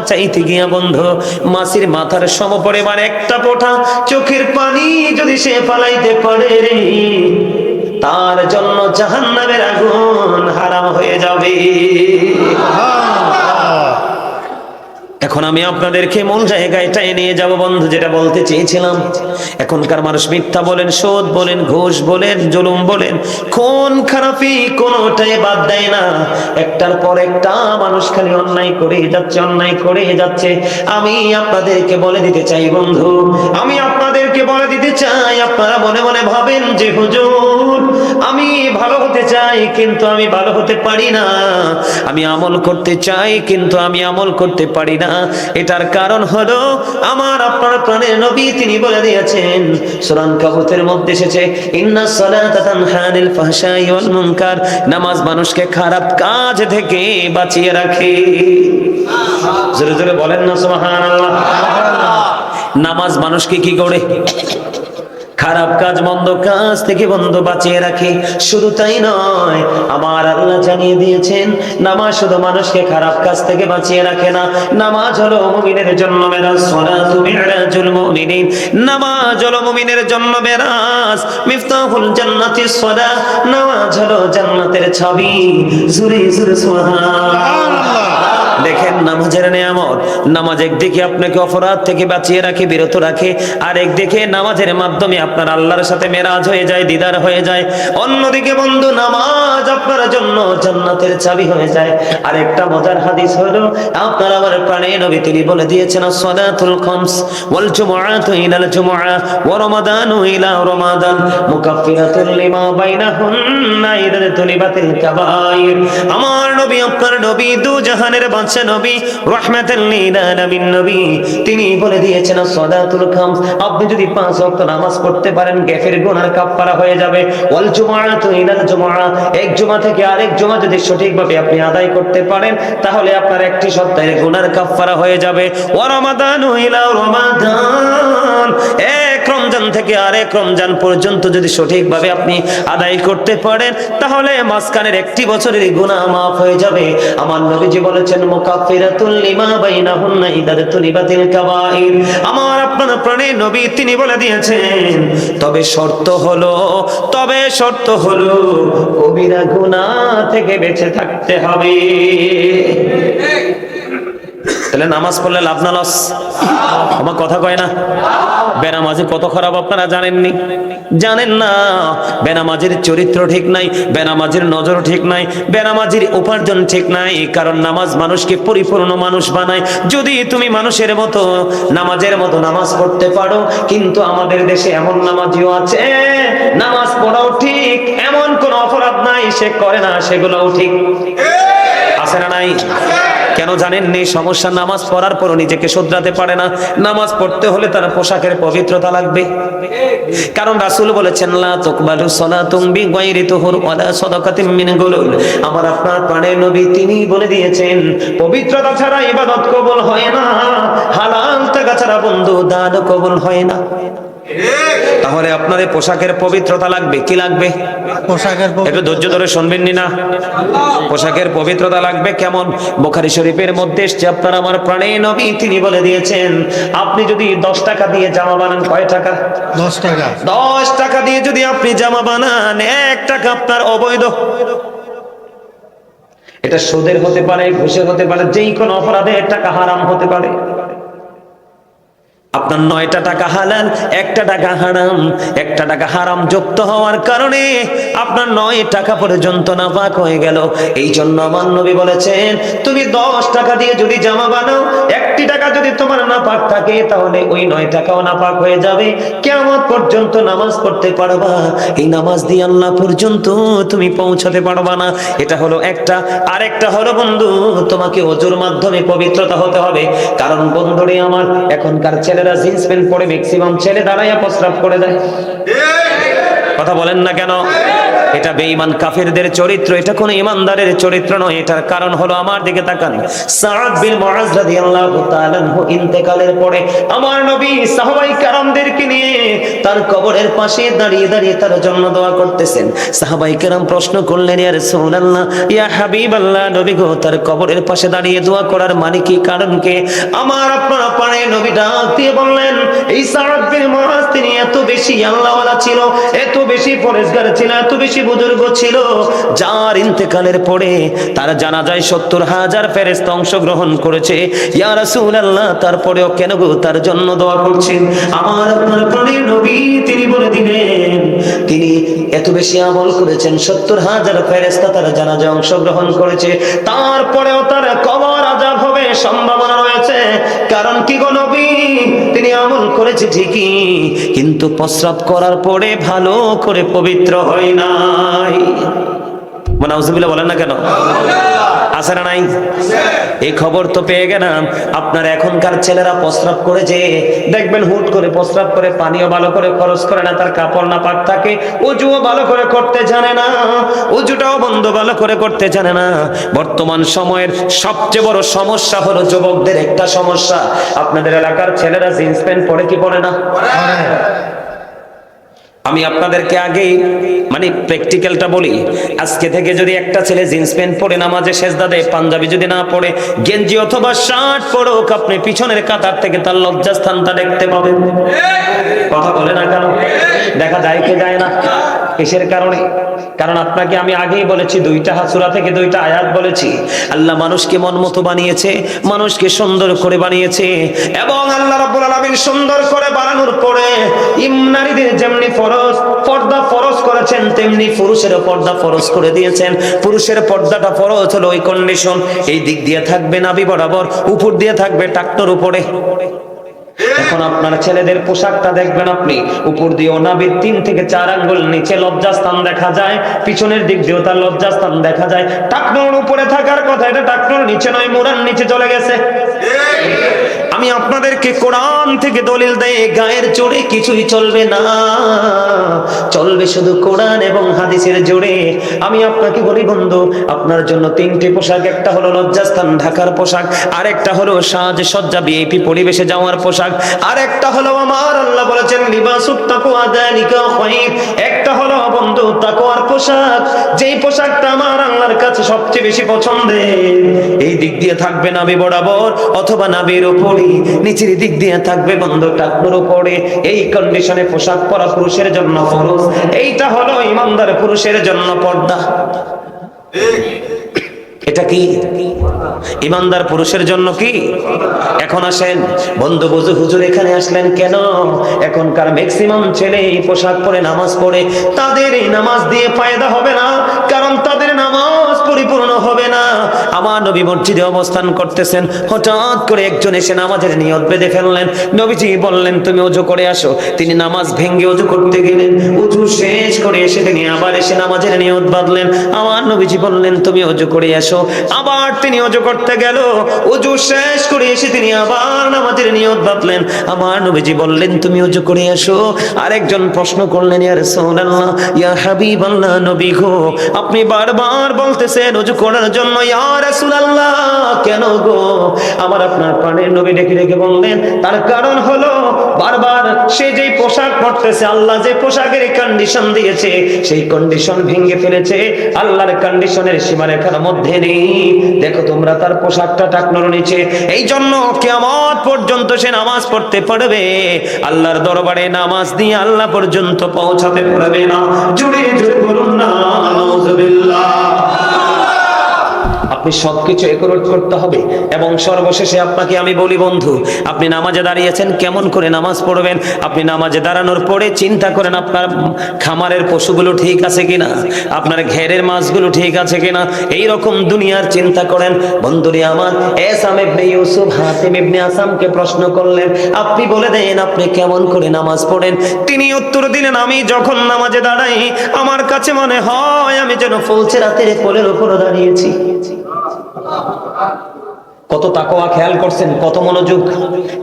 চাইতে গিয়া বন্ধু, মাসির মাথার সম পরিমাণ একটা পোঠা চোখের পানি যদি সে ফালাইতে পারে তার জন্য জাহান্নামের আগুন হারাম হয়ে যাবে। এখন আমি আপনাদেরকে মূল জায়গায় টাই নিয়ে যাব বন্ধু, যেটা বলতে চেয়েছিলাম। এখনকার মানুষ মিথ্যা বলেন শোধ বলেন, ঘোষ বলেন, জুলুম বলেন কোন খারাপি কোনোটাই বাদ দেয় না। একটার পর একটা মানুষ খালি অন্যায় করে যাচ্ছে, অন্যায় করে যাচ্ছে। আমি আপনাদেরকে বলে দিতে চাই বন্ধু, আমি আপনাদেরকে বলে দিতে চাই, আপনারা মনে মনে ভাবেন যে, হুজুর, আমি ভালো হতে চাই, কিন্তু আমি ভালো হতে পারি না। আমি আমল করতে চাই, কিন্তু আমি আমল করতে পারি না। এটার কারণ হলো আমার আপনার প্রাণের নবী তিনি বলে দিয়েছেন, সুরান কাবুতের মধ্যে এসেছে, ইন্না সালাতা তানহানিল ফাহশাই ওয়াল মুনকার নামাজ মানুষকে খারাপ কাজ থেকে বাঁচিয়ে রাখে। জোরে জোরে বলেন না, সুবহানাল্লাহ। নামাজ মানুষকে কি করে? খারাপ কাজ, মন্দ কাজ থেকে বন্ধ বাঁচিয়ে রাখে। শুধু তাই নয়, আমার আল্লাহ জানিয়ে দিয়েছেন, নামাজ শুধু মানুষকে খারাপ কাজ থেকে বাঁচিয়ে রাখে না। নামাজ হলো মুমিনের জন্য মেরাজ, সালাতু মিরাজুল মুমিনিন। নামাজ হলো মুমিনের জন্য মেরাজ, মিফতাহুল জান্নাতিস সালাহ। নামাজ হলো জান্নাতের চাবি জুরে জুরে সুবহানাল্লাহ। দেখেন নামাজের নিয়ামত। নামাজ একদিকে আপনাকে অপরাধ থেকে বাঁচিয়ে রাখে, বিরত রাখে আর একদিকে নামাজের মাধ্যমে আপনার আল্লাহর সাথে মেরাজ হয়ে যায়, দিদার হয়ে যায়। অন্যদিকে বন্ধু, নামাজ আপনার জন্য জান্নাতের চাবি হয়ে যায়। আর একটা মজার হাদিস হলো, আপনার আমার প্রাণে নবী তিনি বলে দিয়েছেন সালাতুল খামস ওয়াল জুমআতু ইলাল জুমআ ওয়া রমাদানু ইলা রমাদান মুকাফফিরাতুল লিমা বাইনাহুন্না ইদা তুলিবাতিল কাবাইর। আমার নবী, আপনার নবী দু জাহানের বাদশা নবী লিল আলামিন নবী। তিনি বলে দিয়েছেন খামস, আপনি যদি পাঁচ ওয়াক্ত নামাজ পড়তে পারেন, গ্যাফের হয়ে যাবে। ওয়াল ইলাল জুমআ। এক জুমা থেকে আরেক জুমা যদি সঠিকভাবে আপনি আদায় করতে পারেন, তাহলে আপনার একটি সপ্তাহের হয়ে যাবে। ওয়া ইলা রমাদান। এক রমজান থেকে আরেক রমজান পর্যন্ত যদি সঠিকভাবে আপনি আদায় করতে পারেন, তাহলে একটি বছরের গুনাহ মাফ হয়ে যাবে। আমার নবীজি বলেছেন আমার আপনার প্রাণে নবী তিনি বলে দিয়েছেন, তবে শর্ত হলো, তবে শর্ত হলো, কবিরা গুনাহ থেকে বেঁচে থাকতে হবে। তাহলে নামাজ পড়লে লাভ না লস? আমার কথা কয় না। বেনামাজি কত খারাপ আপনারা জানেননি? জানেন না, বেনামাজির চরিত্র ঠিক নাই, বেনামাজির নজর ঠিক নাই, বেনামাজির উপার্জন ঠিক নাই, কারণ নামাজ মানুষকে পরিপূর্ণ মানুষ বানায়। যদি তুমি মানুষের মতো, নামাজের মতো নামাজ পড়তে পারো, কিন্তু আমাদের দেশে এমন নামাজিও আছে, নামাজ পড়াও ঠিক, এমন কোন অপরাধ নাই, সে করে না, সেগুলোও ঠিক। আছে না নাই? কেন জানেন নেই সমস্যা, নামাজ পড়ার পরও নিজেকে শুধরাতে পারে না। নামাজ পড়তে হলে তার পোশাকের পবিত্রতা লাগবে। কারণ রাসূল বলেছেন আমার আপনার প্রাণের নবী তিনি বলে দিয়েছেন, পবিত্রতা ছাড়া ইবাদত কবুল হয় না, হালাল টাকা ছাড়া বন্ধু দান কবুল হয় না। তাহলে আপনার এই পোশাকের পবিত্রতা লাগবে কি লাগবে? পোশাকের একটু ধৈর্য ধরে শুনবেন নি না? পোশাকের পবিত্রতা লাগবে কেমন? বোখারি শরীফের মধ্যে এসছে আপনার আমার প্রাণে নবী তিনি বলে দিয়েছেন আপনি যদি দশ টাকা দিয়ে জামা বানান কয় টাকা? দশ টাকা। দশ টাকা দিয়ে যদি আপনি জামা বানান এক টাকা আপনার অবৈধ। এটা সুদের হতে পারে ঘুষের হতে পারে যেই কোনো অপরাধে টাকা হারাম হতে পারে। আপনার নয়টা টাকা হালাল, একটা টাকা হারাম, একটা টাকা হারাম যুক্ত হওয়ার কারণে আপনার নয় টাকা পর্যন্ত নাপাক হয়ে গেল। এই জন্য আমার নবী বলেছেন, তুমি দশ টাকা দিয়ে যদি জামা বানাও, একটি টাকা যদি তোমার নাপাক থাকে, তাহলে ওই নয় টাকাও নাপাক হয়ে যাবে। কেমন পর্যন্ত নামাজ পড়তে পারবা। এই নামাজ দিয়ে আল্লাহ পর্যন্ত তুমি পৌঁছাতে পারবা না। এটা হলো একটা। আরেকটা হলো, বন্ধু, তোমাকে অজুর মাধ্যমে পবিত্রতা হতে হবে। কারণ বন্ধুরে আমার, এখনকার ছেলেরা জিন্স প্যান্ট পরে ম্যাক্সিমাম ছেলে দাঁড়াইয়া প্রস্রাব করে দেয়। কথা বলেন না কেন? এটা বেঈমান কাফেরদের চরিত্র, এটা কোন ইমানদারের চরিত্র নয়। এটার কারণ হলো আমার দিকে তাকান। সাদ বিন মুআজ রাদিয়াল্লাহু তাআলা ইন্তেকালের পরে আমার নবী সাহাবাই কারামদেরকে নিয়ে তার কবরের পাশে দাঁড়িয়ে দাঁড়িয়ে তার জন্য দোয়া করতেছেন। সাহাবাই কেরাম প্রশ্ন করলেন, ইয়া রাসূলুল্লাহ, ইয়া হাবিবাল্লাহ, নবী গো, তার কবরের পাশে দাঁড়িয়ে দোয়া করার মানে কি? কারণ কে? আমার আপনারা পারে নবী ডাক দিয়ে বললেন, এই সাদ বিন মুআজ, তিনি এত বেশি আল্লাহওয়ালা ছিল, এত বেশি পরেশগার ছিল, এত বেশি বুজুর্গ ছিল। যার ইন্তেকালের পরে তার জানা যায় সত্তর হাজার ফেরেস্ত অংশগ্রহণ করেছে। ইয়া রাসূলুল্লাহ, তারপরেও কেন গো তার জন্য দোয়া করছেন? আমার আপনার প্রাণের নবী তিনি বলে দিলেন, তিনি এত বেশি আমল করেছেন, সত্তর হাজার ফেরেস্তা তার জানাজায় অংশগ্রহণ করেছে। তারপরেও তার কবর আজাব হবে সম্ভাবনা রয়েছে। কারণ কি গো নবী? তিনি আমল করেছে ঠিকই, কিন্তু প্রস্রাব করার পরে ভালো করে পবিত্র হয় নাই। মানে বলেন না কেন? আছে না নাই? এই খবর তো পেয়ে গেলাম। আপনার এখনকার ছেলেরা প্রস্রাব করে যে দেখবেন হুট করে প্রস্রাব করে, পানিও ভালো করে খরচ করে না, তার কাপড় না পাক থাকে, উজুও ভালো করে করতে জানে না, উজুটাও বন্ধ ভালো করে করতে জানে না। বর্তমান সময়ের সবচেয়ে বড় সমস্যা হলো যুবকদের একটা সমস্যা। আপনাদের এলাকার ছেলেরা জিন্স প্যান্ট পরে কি পরে না? আমি আপনাদেরকে আগে মানে প্র্যাকটিক্যালটা বলি। আজকে থেকে যদি একটা ছেলে জিন্স প্যান্ট পরে নামাজে সেজদা দেয়, পাঞ্জাবি যদি না পরে, গেঞ্জি অথবা শার্ট পরুক আপনি পিছনের কাতার থেকে তার লজ্জাস্থানটা দেখতে পাবেন। কথা বলে না কেন? দেখা যায় কে যায় না? কিসের কারণে? কারণ আপনাকে আমি আগেই বলেছি, দুইটা হাসুরা থেকে দুইটা আয়াত বলেছি। আল্লাহ মানুষকে মন মতো বানিয়েছে, মানুষকে সুন্দর করে বানিয়েছে এবং আল্লাহ রাব্বুল আলামিন সুন্দর করে বানানোর পরে ইম নারীদের যেমনি ফরজ, পর্দা ফরজ করেছেন, তেমনি পুরুষেরও পর্দা ফরজ করে দিয়েছেন। পুরুষের পর্দাটা ফরজ হলো ওই কন্ডিশন এই দিক দিয়ে থাকবে নাবি বরাবর, উপর দিয়ে থাকবে টাকটোর উপরে। এখন আপনার ছেলেদের পোশাকটা দেখবেন আপনি। উপর দিয়ে নাবির তিন থেকে চার আঙ্গুল, নিচে লজ্জাস্থান দেখা যায়, পিছনের দিক দিয়েও তার লজ্জাস্থান দেখা যায়। টাকনোর উপরে থাকার কথা, এটা টাকনোর, নিচে নয় মোড়ার নিচে চলে গেছে। আমি আপনাদেরকে কোরআন থেকে দলিল দেয় গায়ের জোরে কিছুই চলবে না। চলবে শুধু কোরআন এবং হাদিসের জোরে। আমি আপনাকে বলি বন্ধু, আপনার জন্য তিনটি পোশাক, একটা হলো লজ্জাস্থান ঢাকার পোশাক আর একটা হলো সাজ সজ্জা বিএপি পরিবেশে যাওয়ার পোশাক আর একটা হলো আমার আল্লাহ বলেছেন লিবাসুত তাকওয়া যালিকা খায়র একটা হলো, বন্ধু, তাকওয়ার পোশাক। যেই পোশাকটা আমার আল্লাহর কাছে সবচেয়ে বেশি পছন্দের, এই দিক দিয়ে থাকবে নাবি বরাবর, অথবা নাবির উপরে। নিচের দিক দিয়ে থাকবে বন্ধু টাকনোর উপরে এই কন্ডিশনে পোশাক পরা পুরুষের জন্য ফরজ। এইটা হলো ইমানদার পুরুষের জন্য পর্দা। এটা কি? ইমানদার পুরুষের জন্য কি? এখন আসেন। বন্ধু বুঝু, হুজুর এখানে আসলেন কেন? এখনকার ম্যাক্সিমাম ছেলে পোশাক পরে নামাজ পড়ে। তাদের এই নামাজ দিয়ে ফায়দা হবে না। কারণ তাদের নামাজ আমার নবী মসজিদে অবস্থান করতেছেন। হঠাৎ করে একজন এসে নামাজের নিয়ত বেঁধে ফেললেন। নবীজি বললেন, তুমি অজু করে আসো। তিনি নামাজ ভেঙ্গে অজু করতে গেলেন। উজু শেষ করে এসে তিনি আবার এসে নামাজের নিয়ত বাঁধলেন। আমার নবীজি বললেন, তুমি অজু করে আসো। আবার তিনি অজু করতে গেল। অজু শেষ করে এসে তিনি আবার নামাজের নিয়ত বাঁধলেন। আমার নবীজি বললেন, তুমি অজু করে আসো। আরেকজন প্রশ্ন করলেন, ইয়া রাসূলুল্লাহ, ইয়া হাবিবাল্লাহ নবী গো, আপনি বারবার বলতেছেন অজু করার জন্য, ইয়া কেন গো? আমার আপনার প্রাণের নবী বললেন, তার কারণ হলো, বারবার সে পোশাক আল্লাহ যে পোশাকের কন্ডিশন দিয়েছে, সেই কন্ডিশন ভেঙে ফেলেছে, আল্লাহর কন্ডিশনের সীমারেখার মধ্যে নেই। দেখো তোমরা তার পোশাকটা নিচে এই জন্য কেমন পর্যন্ত সে নামাজ পড়তে পারবে। আল্লাহর দরবারে নামাজ দিয়ে আল্লাহ পর্যন্ত পৌঁছাতে পারবে না। জুড়ে জুড়ে বলুন না আপনি সবকিছু একরোট করতে হবে এবং সর্বশেষে আপনাকে আমি বলি, বন্ধু, আপনি নামাজে দাঁড়িয়েছেন, কেমন করে নামাজ পড়বেন? আপনি নামাজে দাঁড়ানোর পরে চিন্তা করেন, আপনার খামারের পশুগুলো ঠিক আছে কিনা? আপনার ঘেরের মাছগুলো ঠিক আছে কিনা? এই রকম দুনিয়ার চিন্তা করেন। বন্ধুরে আমার, এসাম ইবনে ইউসুফ হাসিম ইবনে আসামকে প্রশ্ন করলেন, আপনি বলে দেন, আপনি কেমন করে নামাজ পড়েন? তিনি উত্তর দিলেন, আমি যখন নামাজে দাঁড়াই, আমার কাছে মনে হয় আমি যেন ফুলছে রাতের কোলের উপর দাঁড়িয়েছি। কত তাকওয়া খেয়াল করছেন কত মনোযোগ।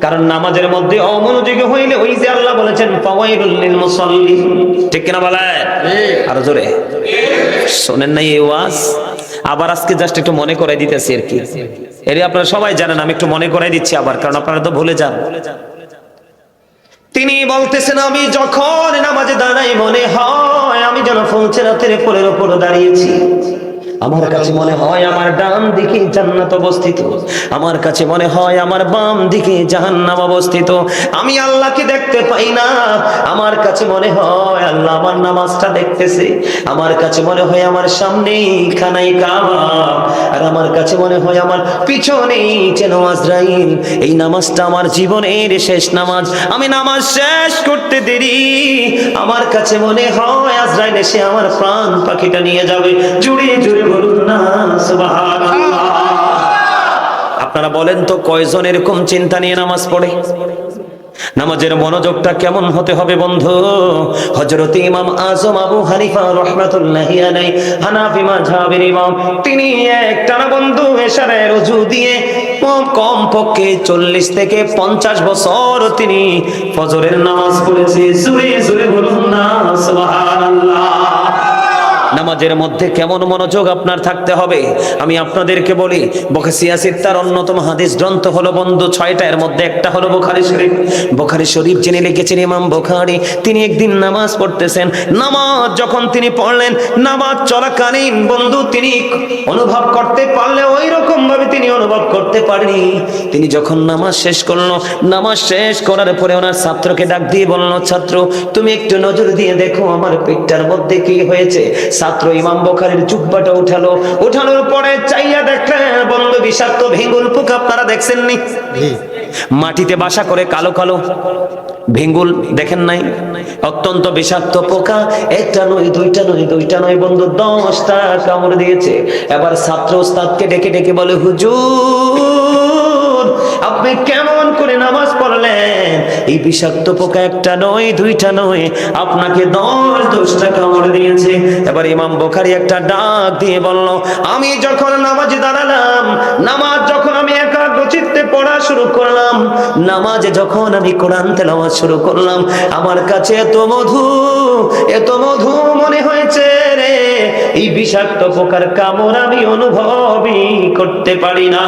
কারণ নামাজের মধ্যে অমনোযোগী হইলে ওই যে আল্লাহ বলেছেন ফাওয়াইলুল লিল মুসাল্লিন ঠিক কিনা বলেন? আরও জোরে। শোনেন নাই এই ওয়াজ? আবার আজকে জাস্ট একটু মনে করাই দিতেছি আর কি। এর আপনারা সবাই জানেন আমি একটু মনে করাই দিচ্ছি আবার কারণ আপনারা তো ভুলে যান। তিনি বলতেছেন আমি যখন নামাজে দাঁড়াই মনে হয় আমি যেন ফলছে রাতের পোলের ওপর দাঁড়িয়েছি। আমার কাছে মনে হয় আমার ডান দিকে জান্নাত অবস্থিত। আমার কাছে মনে হয় আমার বাম দিকে জাহান্নাম অবস্থিত। আমি আল্লাহকে দেখতে পাই না। আমার কাছে মনে হয় আল্লাহ আমার নামাজটা দেখতেছে। আমার কাছে মনে হয় আমার সামনে খানাই কাবা। আর আমার কাছে মনে হয় আমার পিছনেই যেন আজরাইল। এই নামাজটা আমার জীবনের শেষ নামাজ। আমি নামাজ শেষ করতে দেরি। আমার কাছে মনে হয় আজরাইল এসে আমার প্রাণ পাখিটা নিয়ে যাবে। জুড়ে জুড়ে আপনারা বলেন তো, কয়জন এরকম চিন্তা নিয়ে নামাজ পড়ে? নামাজের মনোযোগটা কেমন হতে হবে বন্ধু? হযরত ইমাম আজম আবু হানিফা রাহমাতুল্লাহি হানাফি ইমাম, তিনি বন্ধু রুজু দিয়ে কম পক্ষে 40 থেকে 50 বছর তিনি ফজরের নামাজ পড়েছে। বলুন না নামাজের মধ্যে কেমন মনোযোগ আপনার থাকতে হবে? আমি আপনাদেরকে বলি বখাসিয়া সিত্তার অন্যতম হাদিস গ্রন্থ হলো বন্ধু ছয়টা, এর মধ্যে একটা হলো বোখারি শরীফ। বোখারি শরীফ যিনি লিখেছেন ইমাম বোখারি, তিনি একদিন নামাজ পড়তেছেন। নামাজ যখন তিনি পড়লেন, নামাজ চলাকালীন বন্ধু তিনি অনুভব করতে পারলে ওই রকম ভাবে তিনি অনুভব করতে পারেনি। তিনি যখন নামাজ শেষ করল, নামাজ শেষ করার পরে ওনার ছাত্রকে ডাক দিয়ে বলল, ছাত্র, তুমি একটু নজর দিয়ে দেখো আমার পেটটার মধ্যে কি হয়েছে? ছাত্র ইমাম বোখারির জুব্বাটা উঠালো। উঠানোর পরে চাইয়া দেখলেন বন্ধ বিষাক্ত ভেঙ্গুল পোকা আপনারা দেখছেননি? মাটিতে বাসা করে কালো কালো ভেঙ্গুল দেখেন নাই? অত্যন্ত বিষাক্ত পোকা একটা নয় দুইটা নয় দুইটা নয় বন্ধু দশটা কামড় দিয়েছে। এবার ছাত্র ওস্তাদকে ডেকে ডেকে বলে হুজুর আপনি কেমন করে নামাজ পড়লেন? এই বিষাক্ত পোকা একটা নয়, দুইটা নয়। আপনাকে দশ দশটা কামড় দিয়েছে। এবার ইমাম বোখারি একটা ডাক দিয়ে বলল, আমি যখন নামাজে দাঁড়ালাম, নামাজ যখন আমি একাগ্র চিত্তে পড়া শুরু করলাম, নামাজে যখন আমি কোরআন তেলাওয়াত শুরু করলাম, আমার কাছে এত মধু এত মধু মনে হয়েছে রে। এই বিষাক্ত পোকার কামড় আমি অনুভবই করতে পারি না।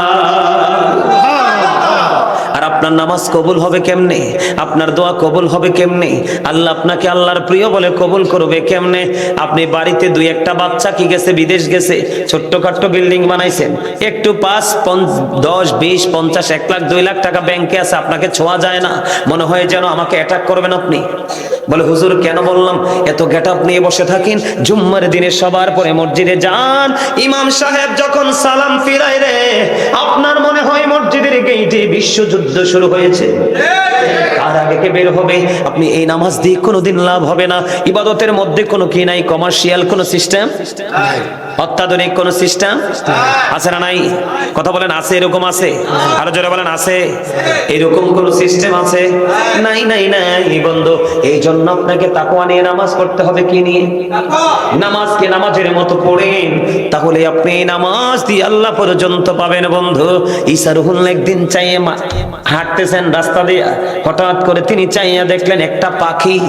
আপনার নামাজ কবুল হবে কেমনে? আপনার দোয়া কবুল হবে কেমনে? আল্লাহ আপনাকে আল্লাহর প্রিয় বলে কবুল করবে কেমনে? আপনি বাড়িতে দুই একটা বাচ্চা কি গেছে, বিদেশ গেছে, ছোট্টখাট্ট বিল্ডিং বানাইছেন। একটু পাঁচ দশ, বিশ, পঞ্চাশ, এক লাখ, দুই লাখ টাকা ব্যাংকে আছে, আপনাকে ছোঁয়া যায় না। মনে হয় যেন আমাকে অ্যাটাক করবেন আপনি। বলে, হুজুর, কেন বললাম? এত গেট আপ নিয়ে বসে থাকেন? জুম্মার দিনে সবার পরে মসজিদে যান। ইমাম সাহেব যখন সালাম ফিরাই রে, আপনার গেইটে বিশ্বযুদ্ধ শুরু হয়েছে বের হবে? আপনি এই নামাজ দিয়ে কোনোদিন লাভ হবে না। ইবাদতের মধ্যে কোনো কি নাই? কমার্শিয়াল কোনো সিস্টেম অত্যাধুনিক কোন সিস্টেম? আছে না নাই? কথা বলেন, আছে, এরকম আছে? আরও জোরে বলেন, আছে? এরকম কোন সিস্টেম আছে? নাই নাই নাই, বন্ধু। এই জন্য আপনাকে তাকুয়া নিয়ে নামাজ পড়তে হবে কি নিয়ে? নামাজকে নামাজের মতো পড়েন, তাহলে আপনি নামাজ দিয়ে আল্লাহ পর্যন্ত পাবেন, বন্ধু। ঈসা রুহুল একদিন চাইয়ে হাঁটতেছেন রাস্তা দিয়ে। হঠাৎ করে তিনি চাইয়া দেখলেন একটা পাখি।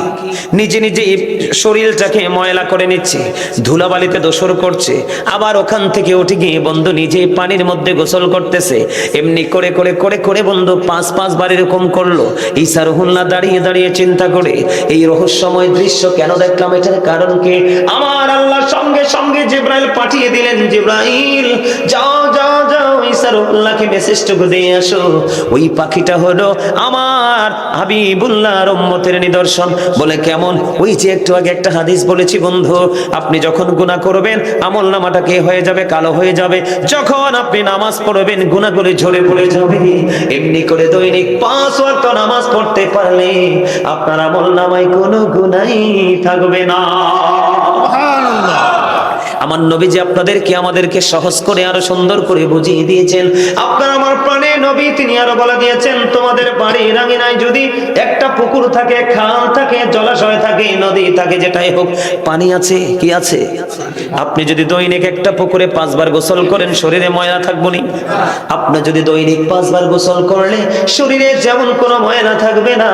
নিজে নিজে শরীরটাকে ময়লা করে নিচ্ছে। ধুলাবালিতে দোসর করছে। আবার ওখান থেকে উঠে গিয়ে বন্ধু নিজে পানির মধ্যে গোসল করতেছে। এমনি করে করে করে করে বন্ধু পাঁচ পাঁচ বার এরকম করল। ঈসা রহুল্লাহ দাঁড়িয়ে দাঁড়িয়ে চিন্তা করে, এই রহস্যময় দৃশ্য কেন দেখলাম? এটার কারণ কি? আমার আল্লাহ সঙ্গে সঙ্গে জিব্রাইল পাঠিয়ে দিলেন, জিব্রাইল, যাও যাও যাও, ঈসা রহুল্লাহকে মেসেজটুকু দিয়ে আসো। ওই পাখিটা হলো আমার হাবিবুল্লাহর উম্মতের নিদর্শন। বলে, কেমন? ওই যে একটু আগে একটা হাদিস বলেছি বন্ধু, আপনি যখন গুনাহ করবেন, আমল নামাটা কে হয়ে যাবে, কালো হয়ে যাবে। যখন আপনি নামাজ পড়বেন, গুনাহগুলি ঝরে পড়ে যাবে। এমনি করে দৈনিক পাঁচ ওয়াক্ত নামাজ পড়তে পারলে আপনার আমল নামায় কোনো গুণাই থাকবে না। আমার নবী যে আপনাদেরকে আমাদেরকে সহজ করে আরও সুন্দর করে বুঝিয়ে দিয়েছেন। আপনার আমার প্রাণে নবী, তিনি আরও বলে দিয়েছেন, তোমাদের বাড়ির আঙিনায় যদি একটা পুকুর থাকে, খাল থাকে, জলাশয় থাকে, নদী থাকে, যেটাই হোক, পানি আছে কি আছে? আপনি যদি দৈনিক একটা পুকুরে পাঁচবার গোসল করেন, শরীরে ময়লা থাকব নি? আপনি যদি দৈনিক পাঁচবার গোসল করলে, শরীরে যেমন কোনো ময়লা থাকবে না।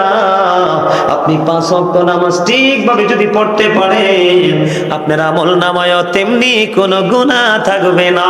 আপনি পাঁচ অক্ট নামাজ ঠিকভাবে যদি পড়তে পারেন, আপনার আমল নামায় তেমনি কোনো গুণা থাকবে না।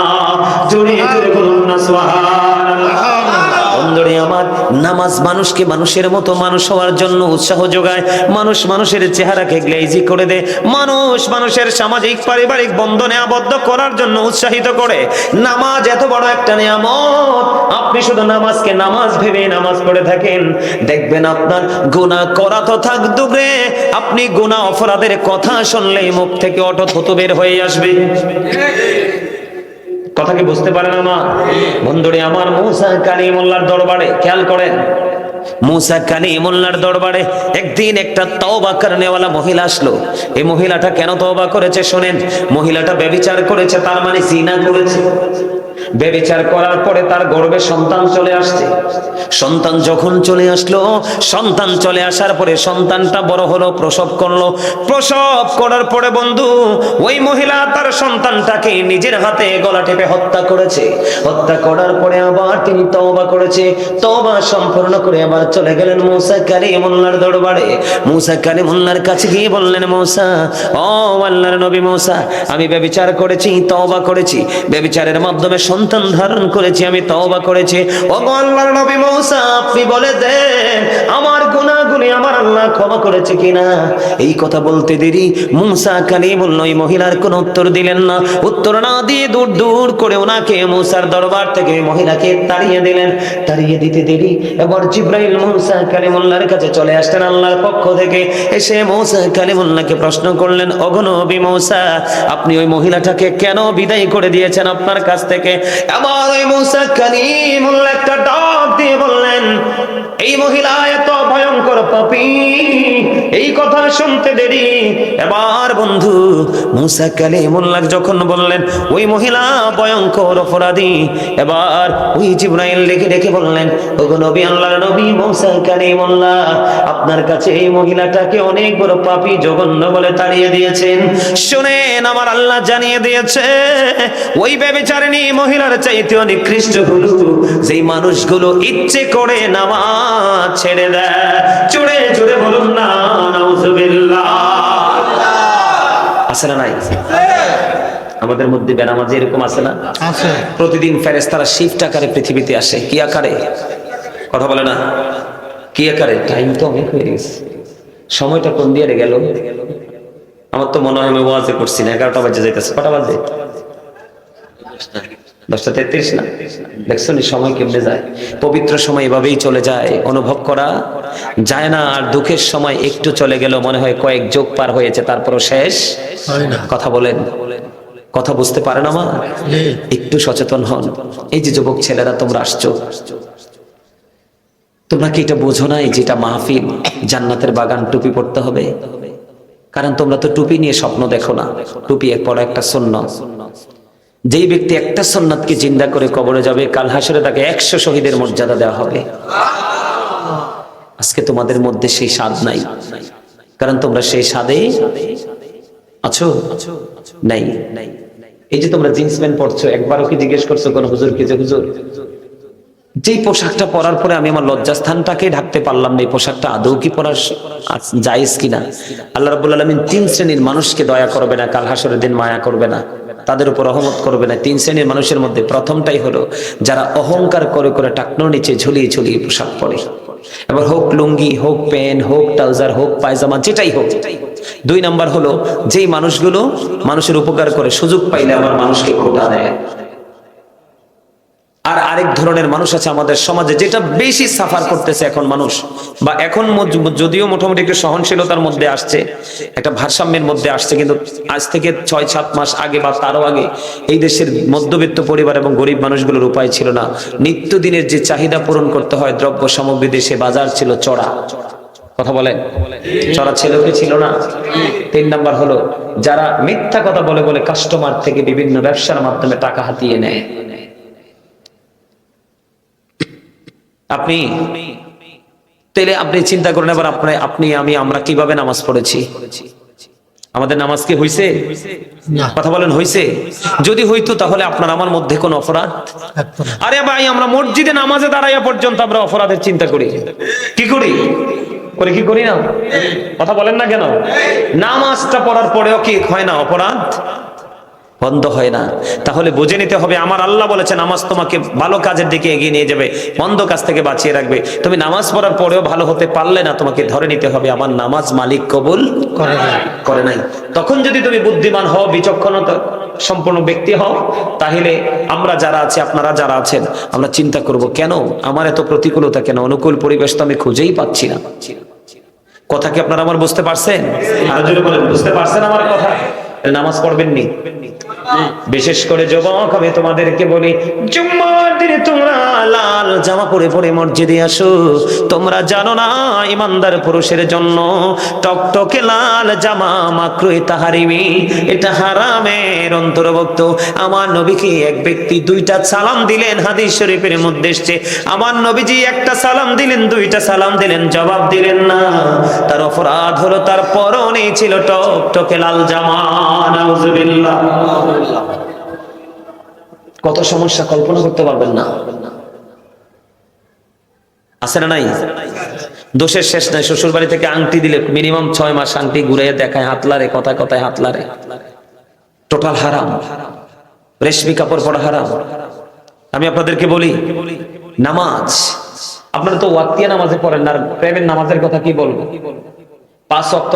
জোরে জোরে বলুন না সুবহানাল্লাহ। বন্ধুরে আমার নামাজ মানুষকে মানুষের মতো মানুষ হওয়ার জন্য উৎসাহ যোগায়। মানুষ মানুষের চেহারাকে গ্লেজি করে দেয়। মানুষ মানুষের সামাজিক, পারিবারিক বন্ধনে আবদ্ধ করার জন্য উৎসাহিত করে। নামাজ এত বড় একটা নিয়ামত। আপনি শুধু নামাজকে নামাজ ভেবে নামাজ পড়ে থাকেন। দেখবেন আপনার গুনাহ করা তো থাক দূরে আপনি গুনাহ অপরাধের কথা শুনলেই মুখ থেকে অটো থতো বের হয়ে আসবে। কথা কি বুঝতে পারেন আমার বন্ধুরে, আমার মৌসা কালিমুল্লার দরবারে খেয়াল করেন। মুসা কালিমুল্লার দরবারে একদিন একটা তওবা করনেওয়ালা মহিলা আসলো। এই মহিলাটা কেন তওবা করেছে শোনেন? মহিলাটা ব্যভিচার করেছে, তার মানে সিনা করেছে। ব্যভিচার করার পরে তার গর্ভে সন্তান চলে আসছে। সন্তান যখন চলে আসলো, সন্তান চলে আসার পরে সন্তানটা বড় হলো, প্রসব করল। প্রসব করার পরে বন্ধু, ওই মহিলা তার সন্তানটাকে নিজের হাতে গলা টেপে হত্যা করেছে। হত্যা করার পরে আবার তিনি তওবা করেছে। তওবা সম্পূর্ণ করে আবার চলে গেলেন মূসা কালিমুল্লাহর দরবারে। মূসা কালিমুল্লাহর কাছে গিয়ে বললেন, মূসা, ও আল্লাহর নবী মূসা, আমি ব্যভিচার করেছি, তওবা করেছি। ব্যভিচারের মাধ্যমে সন্তান ধারণ করেছি, আমি তওবা করেছি। ও গো আল্লাহর নবী মূসা, আপনি বলে দেন, আমার গুনাহগুলি আমার আল্লাহ ক্ষমা করেছে কিনা? এই কথা বলতে দেরি। মূসা কালিমুল্লাহ ওই মহিলার কোনো উত্তর দিলেন না। উত্তর না দিয়ে দূর দূর করে ওনাকে মূসার দরবার থেকে মহিলাকে তাড়িয়ে দিলেন। তাড়িয়ে দিতে দেরি। এবার জিব্রাইল মূসা কালিমুল্লাহর কাছে চলে আসলেন আল্লাহর পক্ষ থেকে। এসে মূসা কালিমুল্লাহকে প্রশ্ন করলেন অগনবী মৌসা, আপনি ওই মহিলাটাকে কেন বিদায় করে দিয়েছেন আপনার কাছ থেকে? এবার একটা ডাক দিয়ে বললেন এই মহিলা এত ভয়ঙ্কর পাপী। কথা শুনতে দেরি। এবার বন্ধু, মুসা কালিমুল্লাহ যখন বললেন, ওই মহিলা ভয়ঙ্কর অপরাধী। এবার ওই জিব্রাইল রেখে রেখে বললেন, ওগো নবী, আল্লাহর নবী মুসা কালিমুল্লাহ, আপনার কাছে এই মহিলাটাকে অনেক বড় পাপী জঘন্য বলে তাড়িয়ে দিয়েছেন। শুনেন, আমার আল্লাহ জানিয়ে দিয়েছে, ওই ব্যবিচারিণী মহিলার চাইতে নিকৃষ্ট হলো যেই মানুষগুলো ইচ্ছে করে নামাজ ছেড়ে দেয়। চুড়ে চুড়ে বলুন না। আছে না নাই? আমাদের মধ্যে বেনামাজি এরকম আছে না? আছে। প্রতিদিন ফেরেস্তারা শিফট আকারে পৃথিবীতে আসে। কি আকারে? কথা বলে না? কি আকারে? টাইম তো অনেক হয়ে গেছে। সময়টা কোন দিয়ে গেল? আমার তো মনে হয় আমি ওয়াজে করছি না। এগারোটা বাজে যাইতেছে। কটা বাজে? দশটা তেত্রিশ না? দেখছ নি সময় কেমনে যায়? পবিত্র সময় এভাবেই চলে যায় অনুভব করা যায় না আর দুঃখের সময় একটু চলে গেল মনে হয় কয়েক যোগ পার হয়েছে তারপরও শেষ। কথা বলেন। কথা বুঝতে পারেন আমার। একটু সচেতন হন। এই যে যুবক ছেলেরা তোমরা আসছো। তোমরা কি এটা বোঝো না এই যেটা মাহফিল? জান্নাতের বাগান টুপি পড়তে হবে? কারণ তোমরা তো টুপি নিয়ে স্বপ্ন দেখো না। টুপি এক পর একটা শূন্য যেই ব্যক্তি একটা সন্ন্যাতকে জিন্দা করে কবরে যাবে, কাল হাসরে তাকে একশো শহীদের মর্যাদা দেওয়া হবে। আজকে তোমাদের মধ্যে সেই স্বাদ নাই। কারণ তোমরা সেই স্বাদে আছো? নাই। এই যে তোমরা জিন্স প্যান্ট পরছো, একবারও কি জিজ্ঞেস করছ কোন হুজুর কি যে হুজুর? যেই পোশাকটা পরার পরে আমি আমার লজ্জাস্থানটাকে ঢাকতে পারলাম না, এই পোশাকটা আদৌ কি পরার জায়েজ কিনা? আল্লাহ রাব্বুল আলামিন তিন শ্রেণির মানুষকে দয়া করবে না, কাল হাসরের দিন মায়া করবে না। তাদের উপর রহমত করবে না। তিন শ্রেণির মানুষের মধ্যে প্রথমটাই হলো যারা অহংকার করে করে টাকনো নিচে ঝুলিয়ে ঝুলিয়ে পোশাক পরে। এবার হোক লুঙ্গি, হোক প্যান্ট, হোক ট্রাউজার, হোক পায়জামা, যেটাই হোক। দুই নাম্বার হলো, যেই মানুষগুলো মানুষের উপকার করে সুযোগ পাইলে আমার মানুষকে খোটা দেয়। আর আরেক ধরনের মানুষ আছে আমাদের সমাজে, যেটা বেশি সাফার করতেছে এখন মানুষ। বা এখন যদিও মোটামুটি একটু সহনশীলতার মধ্যে আসছে, একটা ভারসাম্যের মধ্যে আসছে, কিন্তু আজ থেকে ছয়, সাত মাস আগে বা তারও আগে এই দেশের মধ্যবিত্ত পরিবার এবং গরিব মানুষগুলোর উপায় ছিল না। নিত্যদিনের যে চাহিদা পূরণ করতে হয়, দ্রব্য সামগ্রী দেশে বাজার ছিল চড়া। কথা বলেন? চড়া ছিল কি ছিল না? তিন নাম্বার হলো, যারা মিথ্যা কথা বলে বলে কাস্টমার থেকে বিভিন্ন ব্যবসার মাধ্যমে টাকা হাতিয়ে নেয়। আপনি তাহলে আপনি চিন্তা করেন এবার আপনি আপনি আমি আমরা কীভাবে নামাজ পড়েছি? আমাদের নামাজ কি হইছে? না। কথা বলেন হইছে? যদি হইতো তাহলে আপনার আমার মধ্যে কোন অপরাধ? আরে ভাই আমরা মসজিদে নামাজে দাঁড়াইয়া পর্যন্ত আমরা অপরাধের চিন্তা করি। কি করি? করে কি করি না? কথা বলেন না কেন? নামাজটা পড়ার পরেও কি হয় না অপরাধ? বন্ধ হয় না। তাহলে বুঝে নিতে হবে আমার আল্লাহ বলেছে নামাজ তোমাকে ভালো কাজের দিকে এগিয়ে নিয়ে যাবে মন্দ কাজ থেকে বাঁচিয়ে রাখবে। তুমি নামাজ পড়ার পরেও ভালো হতে পারলে না তোমাকে ধরে নিতে হবে আমার নামাজ মালিক কবুল করে না করে নাই। তখন যদি তুমি বুদ্ধিমান হও বিচক্ষণতা সম্পূর্ণ ব্যক্তি হও তাহলে আমরা যারা আছি আপনারা যারা আছেন আমরা চিন্তা করব কেন আমার এত প্রতিকূলতা কেন অনুকূল পরিবেশ তো আমি খুঁজেই পাচ্ছি না। কথা কি আপনারা আমার বুঝতে পারছেন? আরও জোরে বলেন বুঝতে পারছেন আমার কথা? নামাজ পড়বেন নি বিশেষ করে যুবক, আমি তোমাদেরকে বলি, জুম্মার দিনে তোমরা লাল জামা পরে পরে মসজিদে আসো। তোমরা জানো না, ইমানদার পুরুষের জন্য টকটকে লাল জামা মাকরুই তাহারিমি, এটা হারামের অন্তর্ভুক্ত। আমার নবীকে এক ব্যক্তি দুইটা সালাম দিলেন, হাদিস শরীফের মধ্যে এসছে, আমার নবীজি একটা সালাম দিলেন, দুইটা সালাম দিলেন, জবাব দিলেন না। তার অপরাধ হলো তার পরনে ছিল টকটকে লাল জামা। কত সমস্যা কল্পনা করতে পারবেন না। আছে না নাই? দোষের শেষ নাই। শ্বশুর বাড়ি থেকে আংটি দিলে মিনিমাম ছয় মাস আংটি ঘুরে দেখায় হাতলারে কথা কথায় হাতলারে টোটাল হারাম। রেশমি কাপড় পরা হারাম। আমি আপনাদেরকে বলি, নামাজ, আপনারা তো ওয়াক্তিয়া নামাজে পড়েন আর প্রেমের নামাজের কথা কি বলব? পাঁচ অক্ট